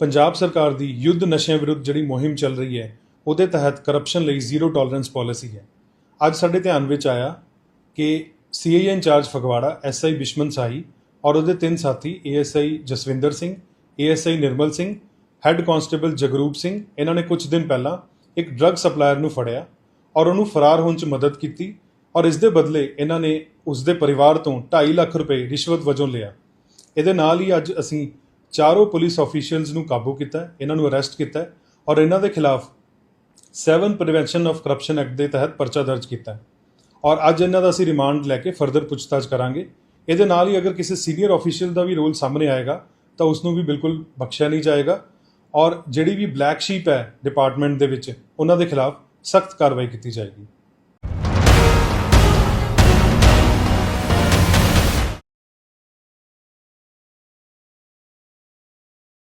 ਪੰਜਾਬ ਸਰਕਾਰ ਦੀ ਯੁੱਧ ਨਸ਼ਿਆਂ ਵਿਰੁੱਧ ਜਿਹੜੀ ਮੁਹਿੰਮ ਚੱਲ ਰਹੀ ਹੈ, ਉਹਦੇ ਤਹਿਤ ਕਰਪਸ਼ਨ ਲਈ ਜ਼ੀਰੋ ਟੋਲਰੈਂਸ ਪਾਲਿਸੀ ਹੈ। ਅੱਜ ਸਾਡੇ ਧਿਆਨ ਵਿੱਚ ਆਇਆ ਕਿ CIA incharge Phagwara SI Bishman Sahi ਔਰ ਉਹਦੇ ਤਿੰਨ ਸਾਥੀ ASI Jaswinder Singh ASI Nirmal Singh head constable Jagroop Singh, ਇਹਨਾਂ ਨੇ ਕੁਝ ਦਿਨ ਪਹਿਲਾਂ ਇੱਕ ਡਰੱਗ ਸਪਲਾਇਰ ਨੂੰ ਫੜਿਆ ਔਰ ਉਹਨੂੰ ਫਰਾਰ ਹੋਣ 'ਚ ਮਦਦ ਕੀਤੀ ਔਰ ਇਸ ਦੇ ਬਦਲੇ ਇਹਨਾਂ ਨੇ ਉਸ ਦੇ ਪਰਿਵਾਰ ਤੋਂ 2.5 ਲੱਖ ਰੁਪਏ ਰਿਸ਼ਵਤ ਵਜੋਂ ਲਿਆ। ਇਹਦੇ ਨਾਲ ਹੀ ਅੱਜ ਅਸੀਂ ਚਾਰੋਂ ਪੁਲਿਸ ਆਫੀਸ਼ੀਅਲਸ ਨੂੰ ਕਾਬੂ ਕੀਤਾ ਹੈ, ਇਹਨਾਂ ਨੂੰ ਅਰੈਸਟ ਕੀਤਾ ਹੈ ਔਰ ਇਹਨਾਂ ਦੇ ਖਿਲਾਫ 7 ਪ੍ਰੀਵੈਂਸ਼ਨ ਆਫ ਕਰਪਸ਼ਨ ਐਕਟ ਦੇ ਤਹਿਤ ਪਰਚਾ ਦਰਜ ਕੀਤਾ ਹੈ। ਔਰ ਅੱਜ ਇਹਨਾਂ ਦਾ ਅਸੀਂ ਰਿਮਾਂਡ ਲੈ ਕੇ ਫਰਦਰ ਪੁੱਛਤਾਛ ਕਰਾਂਗੇ। ਇਹਦੇ ਨਾਲ ਹੀ ਅਗਰ ਕਿਸੇ ਸੀਨੀਅਰ ਆਫੀਸ਼ੀਅਲ ਦਾ ਵੀ ਰੋਲ ਸਾਹਮਣੇ ਆਏਗਾ ਤਾਂ ਉਸ ਨੂੰ ਵੀ ਬਿਲਕੁਲ ਬਖਸ਼ਿਆ ਨਹੀਂ ਜਾਏਗਾ। ਔਰ ਜਿਹੜੀ ਵੀ ਬਲੈਕ ਸ਼ੀਪ ਹੈ ਡਿਪਾਰਟਮੈਂਟ ਦੇ ਵਿੱਚ ਉਹਨਾਂ ਦੇ ਖਿਲਾਫ ਸਖਤ ਕਾਰਵਾਈ ਕੀਤੀ ਜਾਏਗੀ।